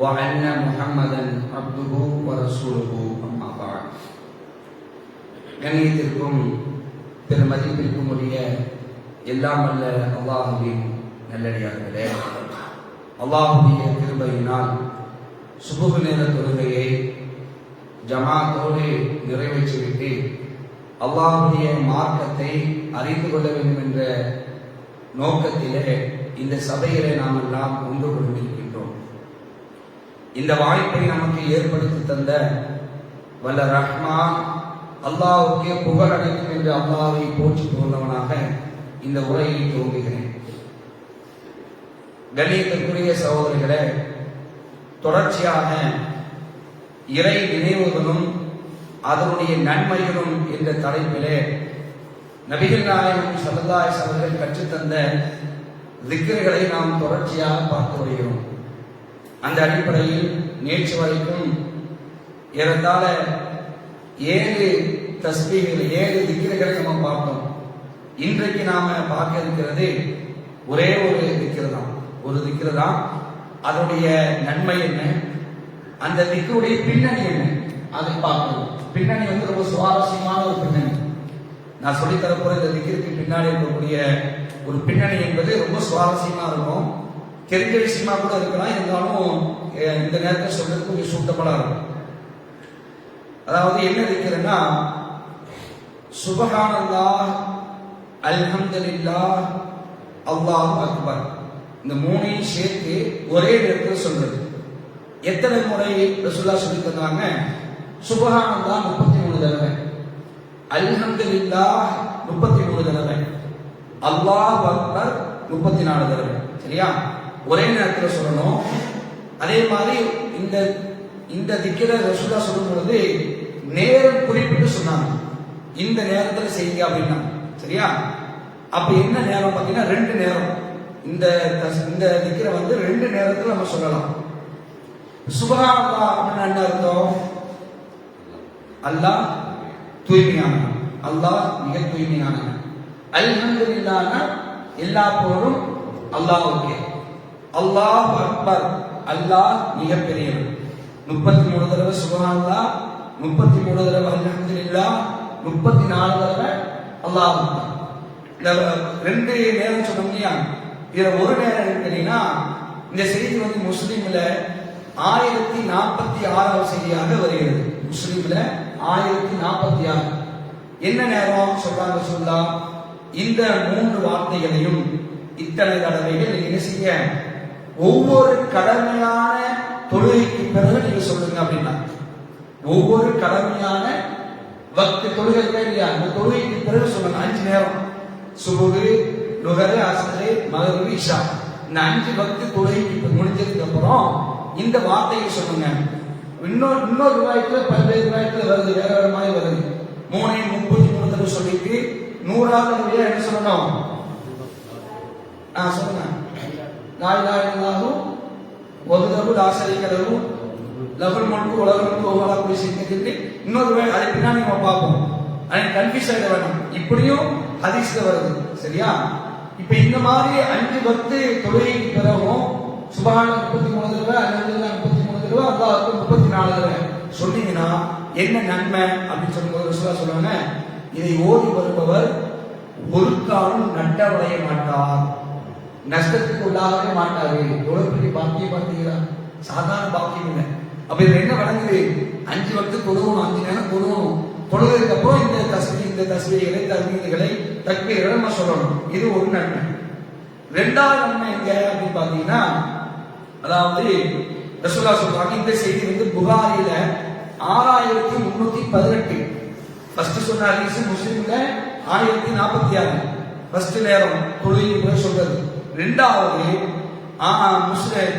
وان محمدا عبده ورسوله اما بعد கண்ணியத்திற்கும் பெருமதிப்பிற்கும் உரிய எல்லாம் அல்ல அல்லாஹுவின் நல்லடியார்களே அல்லாஹுடைய கிருபையினால் சுபுகு நேர தொழுகையை ஜமாத்தோடு நிறைவேற்றிவிட்டு அல்லாஹுடைய மார்க்கத்தை அறிந்து கொள்ள வேண்டும் என்ற நோக்கத்திலே இந்த சபையிலே நாம் எல்லாம் ஒன்று கொண்டிருக்கின்றோம் இந்த வாய்ப்பை நமக்கு ஏற்படுத்தி தந்த வல்ல ரஹ்மான் அல்லாவுக்கே புகழ் அடைக்கும் என்று அல்லாவை போற்றி கொண்டவனாக இந்த உரையை துவங்குகிறேன் கண்ணியத்திற்குரிய சகோதரிகளே தொடர்ச்சியாக இறை நினைவுகளும் அதனுடைய நன்மைகளும் என்ற தலைப்பிலே நபிகள் நாயகம் சல்லல்லாஹ் அவர்கள் கற்றுத்தந்த திக்கர்களை நாம் தொடர்ச்சியாக பார்த்து வருகிறோம். அந்த அடிப்படையில் நேற்று வரைக்கும் ஏறத்தாழ ஏழு தஸ்பீகள் ஏழு திக்கிரங்களை நம்ம பார்த்தோம். இன்றைக்கு நாம பார்க்க இருக்கிறது ஒரே ஒரு திக்கிர் தான் ஒரு திக்கிர் தான் அதனுடைய நன்மை என்ன? அந்த திக்குடைய பின்னணி என்ன? அதை பார்க்கணும் பின்னணி வந்து ரொம்ப சுவாரஸ்யமான ஒரு பின்னணி. நான் சொல்லித்தரப்போற இந்த திக்கிற்கு பின்னாடி இருக்கக்கூடிய ஒரு பின்னணி என்பது ரொம்ப சுவாரஸ்யமா இருக்கும். தெரிஞ்ச விஷயமா கூட இருக்கலாம் இருந்தாலும் இந்த நேரத்தில் சொல்றது கொஞ்சம் சூட்டபலா இருக்கும். அதாவது என்ன இருக்கிறதுன்னா சுபஹானல்லாஹ் அல்ஹம்துலில்லாஹ் அல்லாஹ் அக்பர். இந்த மூணையும் சேர்த்து ஒரே நேரத்தில் சொல்றது. எத்தனை முறை ரசுல்லா சொல்லி தந்தாங்க? சுபஹானல்லாஹ் முப்பத்தி மூணு தடவை. அல்ஹம்துலில்லாஹ் முப்பத்தி மூணு தடவை. அல்லாஹ் அக்பர் முப்பத்தி நாலு தடவை. சரியா? ஒரே நேரத்தில் சொல்லணும். அதே மாதிரி இந்த இந்த திக்கில ரசூலா சொல்லும் பொழுது நேரம் குறிப்பிட்டு சொன்னாங்க. இந்த நேரத்தில் செய்யுங்க அப்படின்னா. சரியா? அப்ப என்ன நேரம் பார்த்தீங்கன்னா ரெண்டு நேரம். இந்த இந்த திக்கிற வந்து ரெண்டு நேரத்தில் நம்ம சொல்லலாம். சுபஹானல்லாஹ் அப்படின்னா என்ன அர்த்தம்? அல்லாஹ் தூய்மையான அல்லாஹ் மிக தூய்மையானவன். அல்ஹம்துலில்லாஹ்னா எல்லா பொருளும் அல்லாஹ் ஓகே. அல்லாஹ் அக்பர். அல்லாஹ் மிக முப்பத்தி மூணு தடவை சுபஹானல்லாஹ் முப்பத்தி மூணு தடவை அல்ஹம்துலில்லாஹ் முப்பத்தி நாலு தடவை அல்லாஹ் இந்த ரெண்டு நேரம் சொன்னோம் இல்லையா இதுல ஒரு நேரம் எடுத்தீங்கன்னா இந்த செய்தி வந்து முஸ்லீம்ல ஆயிரத்தி நாற்பத்தி ஆறாவது செய்தியாக வருகிறது. முஸ்லீம்ல ஆயிரத்தி நாற்பத்தி ஆறு. என்ன நேரம் சொல்றாங்க சொல்லா இந்த மூன்று வார்த்தைகளையும் இத்தனை தடவைகள் என்ன செய்ய? ஒவ்வொரு கடமையான தொழுகைக்கு பிறகு நீங்க சொல்லுங்க அப்படின்னா ஒவ்வொரு கடமையான பக்தி தொழுகை இருக்கா இல்லையா? இந்த தொழுகைக்கு பிறகு சொல்லுங்க அஞ்சு நேரம். சுபுகு நுகரு அசரு மகரு இஷா. இந்த அஞ்சு பக்தி தொழுகைக்கு முடிஞ்சதுக்கு அப்புறம் இந்த வார்த்தையை சொல்லுங்க. இன்னொரு இன்னொரு வாய்ப்பு பல்வேறு ரூபாய்க்குல வருது வேற வேற மாதிரி வருது. மூணையும் முப்பத்தி மூணு தடவை சொல்லிட்டு நூறாவது தடவையா என்ன சொல்லணும்? ஆஹ் சொல்லுங்க. லாய் லாய் இல்லாஹு ஒதுதகு லாசரிகளவு லகுல் முழுக்கு உலகம் ஓவலா போய் சேர்ந்துட்டு இன்னொரு வே- அதை பின்னாடி நம்ம பார்ப்போம். அதை கன்ஃபியூஸ் ஆகிட வேணும் இப்படியும் ஹதீஸ்ல வருது. சரியா? இப்ப இந்த மாதிரி அஞ்சு பத்து தொழுகைக்கு பிறகும் சுபஹான முப்பத்தி மூணு தடவை அல்ஹம்துலில்லாஹ் முப்பத்தி மூணு தடவை அல்லாஹ்வுக்கு முப்பத்தி நாலு தடவை. சொன்னீங்கன்னா என்ன நன்மை அப்படின்னு சொல்லும்போது ரசூலா சொல்லுவாங்க இதை ஓடி வருபவர் ஒரு காலம் நட்டவடைய மாட்டார். நஷ்டத்துக்கு உள்ளாகவே மாட்டாரு. எவ்வளவு பெரிய பாக்கியம் பார்த்தீங்களா சாதாரண பாக்கியம் இல்லை. அப்ப இதுல என்ன வழங்குது? அஞ்சு வக்து தொழுவணும் அஞ்சு நேரம் தொழுவணும் தொழுவதுக்கு அப்புறம் இந்த தஸ்மி இந்த தஸ்மிகளை தஸ்மீதுகளை தக்பீர்களை நம்ம சொல்லணும். இது ஒரு நன்மை. ரெண்டாவது நன்மை எங்க? அப்படின்னு பாத்தீங்கன்னா அதாவது ரசோல்லா சொல்றாங்க இந்த செய்தி வந்து புகாரில ஆறாயிரத்தி முன்னூத்தி பதினெட்டு. ஃபர்ஸ்ட் சொன்ன ஹதீஸ் முஸ்லீம்ல ஆயிரத்தி நாற்பத்தி ஆறு. ஃபர்ஸ்ட் நேரம் தொழுகை சொல்றது. ரெண்டாவது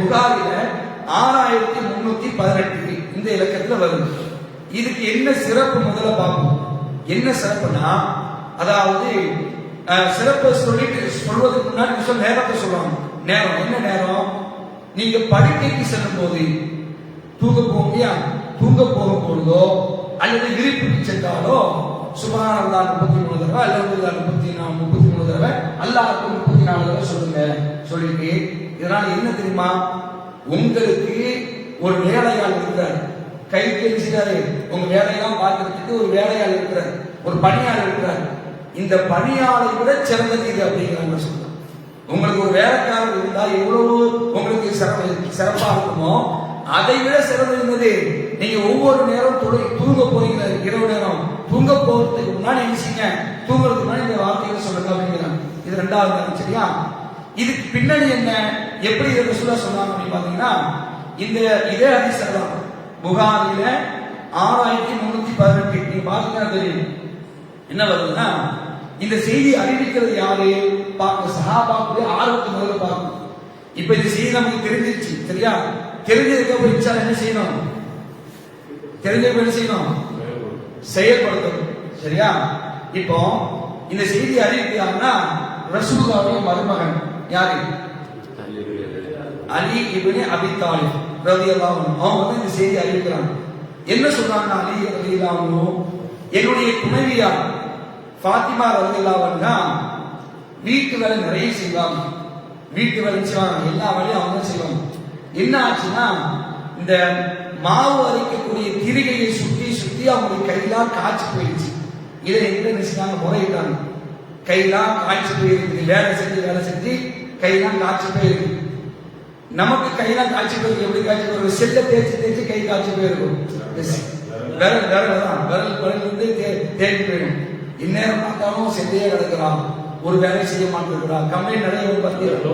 புகாரில ஆறாயிரத்தி முன்னூத்தி பதினெட்டு இந்த இலக்கத்துல வருது. இதுக்கு என்ன சிறப்பு முதல்ல பார்ப்போம். என்ன சிறப்புனா அதாவது சிறப்பு சிறப்பை சொல்லிட்டு சொல்வதற்கு முன்னாடி சொல்ல நேரத்தை சொல்லுவாங்க. நேரம் என்ன நேரம்? நீங்க படுக்கைக்கு செல்லும் போது தூங்க போகியா தூங்க போகும் பொழுதோ அல்லது விரிப்புக்கு சென்றாலோ சுபஹானல்லா முப்பத்தி மூணு தடவை அல்லது முப்பத்தி நாலு முப்பத்தி மூணு தடவை அல்லாஹ்க்கு முப்பத்தி நாலு தடவை சொல்லுங்க. சொல்லிட்டு இதனால என்ன தெரியுமா? உங்களுக்கு ஒரு வேலையால் இருக்கிறார். கை தெரிஞ்சுட்டாரு. உங்க வேலையெல்லாம் பார்க்கறதுக்கு ஒரு வேலையால் இருக்கிறார். ஒரு பணியாளர் இருக்கிறார். இந்த பணியாளை விட சிறந்தது இது அப்படிங்கிறாங்க சொல்றாங்க உங்களுக்கு ஒரு வேலைக்காரர் இருந்தால் எவ்வளவு உங்களுக்கு சிறப்பு சிறப்பா இருக்குமோ அதை விட சிறந்தது என்னது நீங்க ஒவ்வொரு நேரம் தூங்க போறீங்க இரவு நேரம். தூங்க போறதுக்கு முன்னாடி நினைச்சிங்க தூங்குறதுக்கு முன்னாடி இந்த வார்த்தைகளை சொல்லுங்க அப்படிங்கிறாங்க இது ரெண்டாவது நேரம் சரியா? இதுக்கு பின்னாடி என்ன? எப்படி இதை சொல்ல சொன்னாங்க அப்படின்னு பாத்தீங்கன்னா இந்த இதே ஹதீஸ் தான் புகாரில ஆறாயிரத்தி முன்னூத்தி பதினெட்டு. நீங்க பாத்தீங்கன்னா தெரியும் என்ன வருதுன்னா இந்த செய்தி அறிவிக்கிறது யாரு? பார்க்க சஹாபாக்குடைய ஆர்வத்தை முதல்ல பார்க்கணும். இப்ப இந்த செய்தி நமக்கு தெரிஞ்சிருச்சு சரியா? தெரிஞ்சதுக்கு அப்புறம் இச்சா என்ன செய்யணும்? தெரிஞ்சதுக்கு என்ன செய்யணும்? செயல்படுத்தணும். சரியா? இப்போ இந்த செய்தி அறிவிக்கிறாங்கன்னா ரசூலுல்லாவுடைய மருமகன் யாரு? அலி இப்னு அபி தாலிப் ரலியல்லாஹு அவங்க வந்து இந்த செய்தி அறிவிக்கிறாங்க என்ன சொல்றாங்க அலி ரலியல்லாஹு என்னுடைய துணைவியார் ஃபாத்திமா ரலியல்லாஹு தான் வீட்டு வேலை நிறைய செய்வாங்க. வீட்டு வேலை செய்வாங்க. எல்லா வேலையும் அவங்க தான் செய்வாங்க என்ன ஆச்சுன்னா இந்த மாவு அரைக்கக்கூடிய திரிகையை சுத்தி சுத்தி அவங்களுக்கு கையெல்லாம் காய்ச்சி போயிடுச்சு. இதை எங்க நினைச்சாங்க முறையிட்டாங்க. கையெல்லாம் காய்ச்சி போயிருக்கு. வேலை செஞ்சு வேலை செஞ்சு கையெல்லாம் காய்ச்சி போயிருக்கு. நமக்கு கையெல்லாம் காய்ச்சி போயிருக்கு. எப்படி காய்ச்சி போயிருக்கு? செல்ல தேய்ச்சி தேய்ச்சி கை காய்ச்சி போயிருக்கும் விரல். விரல் தான். விரல் விரல் வந்து தேய்ச்சி போயிடும். இந்நேரம் பார்த்தாலும் செல்லையே கிடக்குறான். ஒரு வேலை செய்ய மாட்டேங்கிறான் கம்ப்ளைண்ட் நிறைய விரல்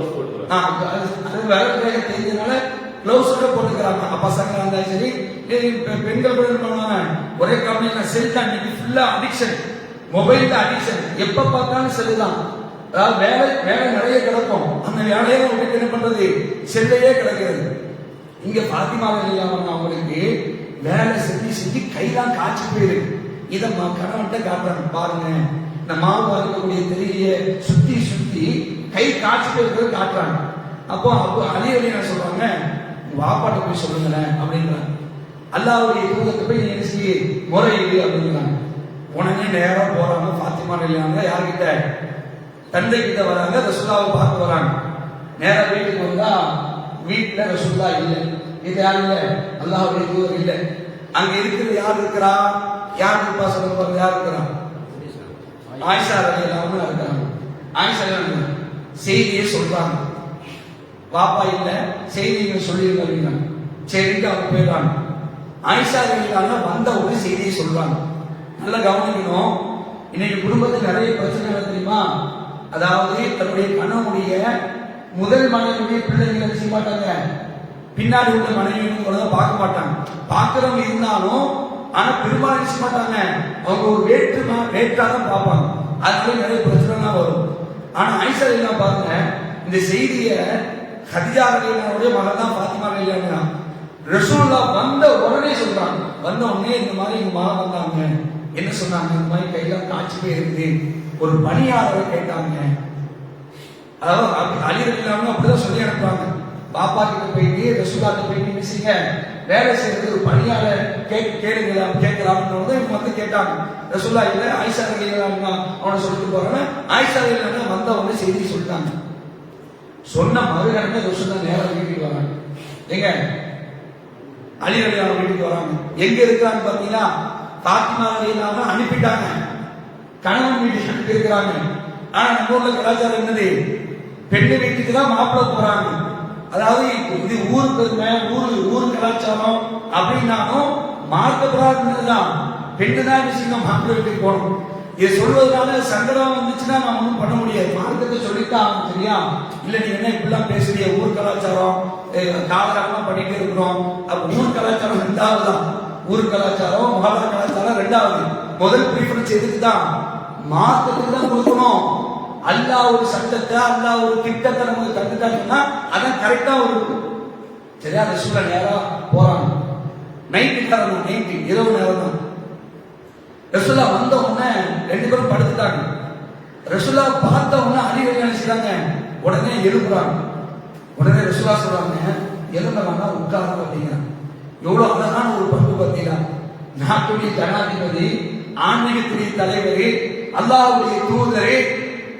வேக தெரிஞ்சதுனால கூட போட்டுக்கிறாங்க. பசங்களா இருந்தாலும் சரி பெண்கள் கூட பண்ணுவாங்க ஒரே கம்ப்ளைண்ட் செல் தான் ஃபுல்லா அடிக்ஷன் மொபைல் அடிக்ஷன் எப்ப பார்த்தாலும் செல்லு தான். அதாவது வேலை வேலை நிறைய கிடக்கும். அந்த வேலையை உங்களுக்கு என்ன பண்றது? செல்லையே கிடக்கிறது. இங்க பாத்திமா இல்லாம அவங்களுக்கு வேலை செஞ்சு செஞ்சு கையெல்லாம் காய்ச்சி போயிருக்கு. இதை ம- கணவன்கிட்ட காட்டுறாங்க பாருங்க. இந்த மாவு அறுக்கக்கூடிய தெரிய சுத்தி சுத்தி கை காட்சிட்டு போயிருக்கிறது காட்டுறாங்க. அப்போ அப்போ அலி அலி என்ன சொல்றாங்க? உங்க வாப்பாட்ட போய் சொல்லுங்களேன் அப்படின்றாங்க. அல்லாவுடைய தூதத்தை போய் என்ன செய்ய? முறையீடு அப்படிங்கிறாங்க உடனே நேரம் போறாங்க. பாத்திமா இல்லையாங்க யார்கிட்ட? தந்தை கிட்ட வராங்க. ரசுல்லாவை பார்க்க வராங்க. நேரம் வீட்டுக்கு வந்தா வீட்டுல ரசுல்லா இல்லை. இது யார் இல்லை. அல்லாவுடைய தூதர் இல்லை. அங்க இருக்கிறது யார் இருக்கிறா? யார் இருப்பா சொல்லுங்க யார் இருக்கிறான் ஆயிஷா ரலி அல்லாஹ் இருக்காங்க ஆயிஷா ரலியல்லாஹு செய்தியை சொல்றாங்க. பாப்பா இல்ல செய்தியை சொல்லிருங்க அப்படிங்கிறாங்க சரிட்டு அவங்க போயிடுறாங்க. ஆயிஷா ரலியல்லாஹு வந்த ஒரு செய்தியை சொல்றாங்க. நல்லா கவனிக்கணும். இன்னைக்கு குடும்பத்தில் நிறைய பிரச்சனை தெரியுமா? அதாவது தன்னுடைய கணவனுடைய முதல் மனைவியுடைய பிள்ளைகளை செய்ய மாட்டாங்க. பின்னாடி உள்ள மனைவியும் பார்க்க மாட்டாங்க. பார்க்கிறவங்க இருந்தாலும் ஆனா பெரும்பாலும் செய்ய மாட்டாங்க அவங்க ஒரு வேற்றுமா வேற்றா தான் பார்ப்பாங்க. அதனால நிறைய பிரச்சனைலாம் வரும். ஆனா ஐசா எல்லாம் பாருங்க இந்த செய்திய ஹதிஜா ரலியல்லாஹுடைய மகன் தான் பாத்திமா ரலியல்லாஹு ரசூல்லா வந்த உடனே சொல்றாங்க. வந்த உடனே இந்த மாதிரி எங்க மகன் வந்தாங்க. என்ன சொன்னாங்க? இந்த மாதிரி கையெல்லாம் காய்ச்சி போயிருக்கு ஒரு பணியாளரை கேட்டாங்க. அதாவது அலி- அலி அப்படிதான் சொல்லி அனுப்புறாங்க. பாப்பா கிட்ட போயிட்டு ரசூலாட்ட போயிட்டு என்ன வேலை செய்யறது ஒரு பணியாளர் கேட்க கேளுங்களா கேட்கலாம்னு இவங்க வந்து கேட்டாங்க. ரசூலா இல்ல ஆயிஷா ரலியல்லாஹு அவனை சொல்லிட்டு போறாங்க. ஆயிஷா ரலியல்லாஹு வந்த செய்தி சொல்லிட்டாங்க. சொன்ன மறுகணமே ரசூலா நேரா வீட்டுக்கு வராங்க. எங்க அலி ரலியல்லாஹு வீட்டுக்கு வராங்க. எங்க இருக்கான்னு பாத்தீங்கன்னா பாத்திமா ரலியல்லாஹு அனுப்பிட்டாங்க. கணவன் வீட்டுக்கு அனுப்பி இருக்கிறாங்க ஆனா நம்ம ஊர்ல கலாச்சாரம் என்னது? பெண்ணு வீட்டுக்கு தான் மாப்பிள்ளை போறாங்க. அதாவது இது ஊர் பெருமை ஊர் ஊர் கலாச்சாரம் அப்படின்னாலும் மார்க்க பிரார்த்தனை தான் பெண்ணு தான் விஷயம் மாப்பிள்ளை வீட்டுக்கு போகணும். இதை சொல்வதனால சங்கடம் வந்துச்சுன்னா நம்ம ஒன்றும் பண்ண முடியாது. மார்க்கத்தை சொல்லித்தான் சரியா? இல்ல நீ என்ன இப்படிலாம் பேசுறிய? ஊர் கலாச்சாரம் அஹ், பண்ணிட்டு இருக்கிறோம். ஊர் கலாச்சாரம் ரெண்டாவது தான் ஊர் கலாச்சாரம் மகாலா கலாச்சாரம் ரெண்டாவது. முதல் ப்ரிஃபரன்ஸ் எதுக்கு தான் மார்க்கத்துக்கு தான் கொடுக்கணும். அல்லாஹ் ஒரு சட்டத்தை அல்லாஹ் ஒரு திட்டத்தை நமக்கு தந்துட்டாங்கன்னா அதான் கரெக்டா ஒரு சரியா? ரசூலா நேரா போறாங்க. நைட்டு நேரம் நைட்டு இரவு நேரம் தான். ரசூலா வந்த உடனே ரெண்டு பேரும் படுத்துட்டாங்க. ரசுல்லா பார்த்த உடனே அலி நினைச்சுட்டாங்க உடனே எழுப்புறாங்க. உடனே ரசூலா சொல்றாங்க எழுந்த வேணா உட்கார்ந்து அப்படிங்கிறாங்க. எவ்வளவு அழகான ஒரு பண்பு பார்த்தீங்களா? நாட்டுடைய ஜனாதிபதி ஆன்மீகத்துடைய தலைவர் அல்லாவுடைய தூதரே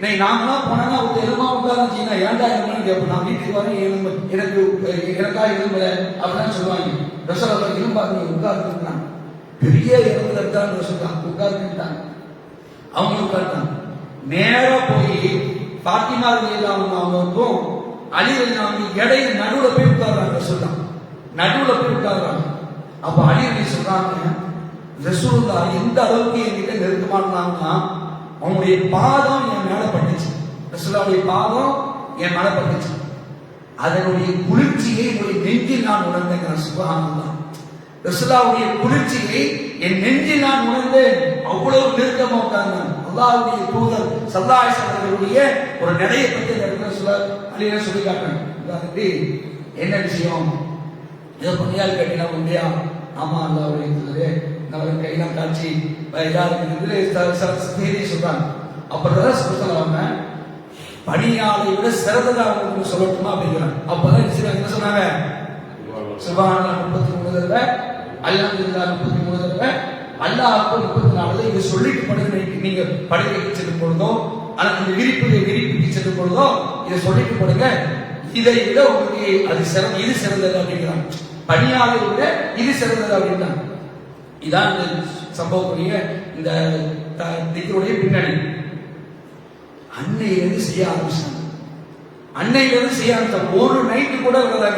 நீ நாமெல்லாம் போனா ஒரு எலும்பா உட்கார்ந்துச்சீங்கன்னா ஏன்டா எலும்புன்னு கேட்போம் நான் வீட்டுக்கு வரேன் எலும்பு எனக்கு எனக்கா எலும்புல அப்படின்னு சொல்லுவாங்க. ரசோலா எலும்பா நீ உட்கார்ந்துருக்காங்க பெரிய எலும்புல இருக்கான்னு சொல்றாங்க உட்கார்ந்துட்டாங்க அவங்க உட்கார்ந்தாங்க நேரா போய் பாத்திமா ரலியல்லாஹு அவங்களுக்கும் அலி ரலியல்லாஹு இடையில நடுவுல போய் உட்கார்றாங்க சொல்றாங்க நடுவுல போய் உட்கார்றாங்க. அப்ப அலி சொல்றாங்க ரசூல்லா எந்த அளவுக்கு என்கிட்ட நெருக்கமானாங்கன்னா அவனுடைய அவங்களுடைய பாதம் என் மேல பட்டுச்சு. ரசூலுல்லாவுடைய பாதம் என் மேல பட்டுச்சு. அதனுடைய குளிர்ச்சியை என்னுடைய நெஞ்சில் நான் உணர்ந்தேன் சுபஹானல்லாஹ். ரசூலுல்லாவுடைய குளிர்ச்சியை என் நெஞ்சில் நான் உணர்ந்தேன். அவ்வளவு நெருக்கமா உட்கார்ந்தாங்க அல்லாவுடைய தூதர் சல்லாஹ் அவர்களுடைய ஒரு நிலையை பற்றி இந்த இடத்துல சொல்ல அலியா சொல்லி காட்டணும் என்ன விஷயம்? ஏதோ பொன்னியால் கட்டினா உண்மையா? ஆமா அல்லாவுடைய தூதரே. நான் கையெல்லாம் காட்சி யாருக்கு செய்தி சொல்றாங்க. அப்புறம் சொல்லுவாங்க பணியாளை விட சிறந்ததா உங்களுக்கு சொல்லட்டுமா அப்படிங்கிறாங்க. அப்பதான் என்ன சொன்னாங்க? சுபஹானல்லா முப்பத்தி மூணு தடவை அல்ஹம்துலில்லா முப்பத்தி மூணு தடவை அல்லாஹ் அக்பர் முப்பத்தி நாலு இதை சொல்லிட்டு படுக்க நீங்க படுக்கைக்கு செல்லும் பொழுதோ அல்லது இந்த விரிப்பு விரிப்புக்கு செல்லும் பொழுதோ இதை சொல்லிட்டு படுங்க. இதை விட உங்களுக்கு அது சிறந்த இது சிறந்தது அப்படிங்கிறாங்க. பணியாளை விட இது சிறந்தது அப்படின்றாங்க. இதான் இந்த சம்பவத்துடைய இந்த த- பின்னணி. அன்னையிலிருந்து செய்ய ஆரம்பிச்சாங்க. அன்னையிலிருந்து செய்ய ஆரம்பிச்சாங்க ஒரு நைட்டு கூட விடாதாங்க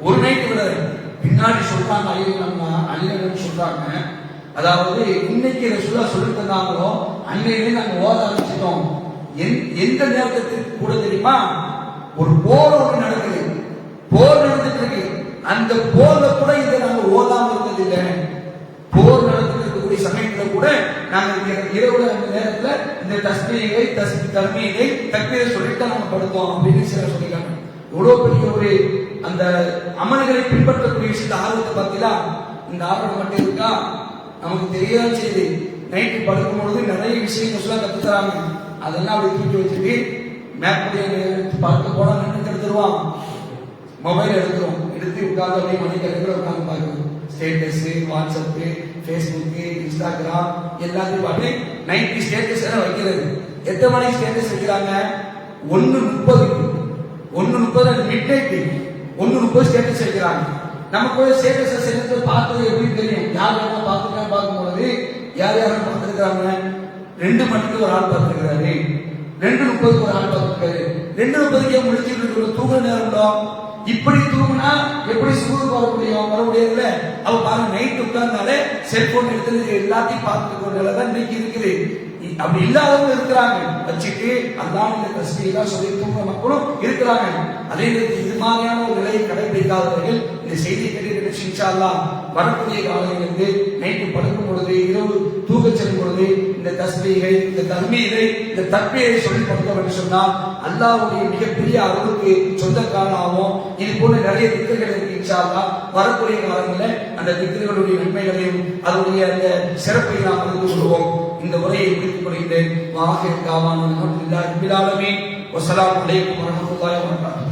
ஒரு நைட்டு விடாது பின்னாடி சொல்றாங்க அழியலம்னா அழியலன்னு சொல்றாங்க. அதாவது இன்னைக்கு ரசூலா சொல்லி தந்தாங்களோ அன்னையிலிருந்து நாங்க ஓத ஆரம்பிச்சிட்டோம். எந்- எந்த நேரத்துக்கு கூட தெரியுமா? ஒரு போர் ஒன்று நடக்குது. போர் நடந்துட்டு இருக்கு. அந்த போர்ல கூட இதை நாங்க ஓதாம இருந்ததில்லை. இல்லை கூட நாங்கள் இங்க இரவுல அந்த நேரத்துல இந்த தஸ்மீகை தஸ்மி தர்மீகை தக்மீரை சொல்லிட்டு நாங்க படுத்தோம் அப்படின்னு சிலர் சொல்லியிருக்காங்க எவ்வளவு பெரிய ஒரு அந்த அமல்களை பின்பற்றக்கூடிய விஷயத்த ஆர்வத்தை பார்த்தீங்களா இந்த ஆர்வம் மட்டும் இருக்கா? நமக்கு தெரியாத செய்தி. நைட்டு படுக்கும் பொழுது நிறைய விஷயங்கள் சொல்ல கத்துக்கிறாங்க அதெல்லாம் அப்படி தூக்கி வச்சுட்டு மேப்புடைய பார்க்க போனா நின்று எடுத்துருவான் மொபைல் எடுத்துரும் எடுத்து உட்கார்ந்து அப்படியே மணிக்கணக்கில் உட்கார்ந்து பார்க்கணும் ஸ்டேட்டஸு வாட்ஸ்அப்பு ஃபேஸ்புக் இன்ஸ்டாகிராம் எல்லாத்தையும் பார்த்து நைன்டி ஸ்டேட்டஸ் எல்லாம் வைக்கிறது. எத்தனை மணிக்கு ஸ்டேட்டஸ் வைக்கிறாங்க? ஒன்று முப்பதுக்கு ஒன்று முப்பது அது மிட் நைட்டு ஒன்று முப்பது ஸ்டேட்டஸ் வைக்கிறாங்க. நமக்கு ஒரு ஸ்டேட்டஸை சேர்ந்து பார்த்தது எப்படி தெரியும்? யார் யாரும் பார்த்துருக்காங்க பார்க்கும்போது யார் யாரும் பார்த்துருக்காங்க? ரெண்டு மணிக்கு ஒரு ஆள் பார்த்துருக்காரு ரெண்டு முப்பதுக்கு ஒரு ஆள் பார்த்துருக்காரு. ரெண்டு முப்பதுக்கே முடிச்சுட்டு இருக்கிற தூங்குற நேரம்டோ இப்படி தூங்கினா எப்படி ஸ்கூலுக்கு வர முடியும்? வர முடியல அவ பாருங்க நைட் உட்கார்ந்தாலே செல்போன் எடுத்து எல்லாத்தையும் பார்த்துட்டு தான் இன்னைக்கு இருக்குது. இ- அப்படி இல்லாதவங்க இருக்கிறாங்க. வச்சுட்டு அதான் இந்த தஸ்மீலாம் சொல்லி தூங்குற மக்களும் இருக்கிறாங்க. அதே நேரத்தில் இது மாதிரியான ஒரு நிலையை கடைபிடிக்காதவர்கள் இந்த செய்தி கேட்டு இன்ஷா வரக்கூடிய காலையிலிருந்து நைட்டு படுக்கும் பொழுது இரவு தஸ்மீகை இந்த தர்மீகை இந்த தன்மையை சொல்லி கொடுத்தோம் என்று சொன்னால் அல்லாவுடைய மிகப்பெரிய அளவுக்கு சொந்தக்காரனாகவும் இது போன்ற நிறைய திக்குகள் இருக்கு வரக்கூடிய காலங்களில் அந்த திக்குகளுடைய நன்மைகளையும் அதனுடைய அந்த சிறப்பை நாம் அறிந்து கொள்வோம். இந்த உரையை முடித்துக் கொள்கின்றேன். வாஹிர் காவான் அல்ஹம்துலில்லாஹி ரப்பில் ஆலமீன். அலைக்கும் வரமத்துல்லாய் வபரகாத்துஹு.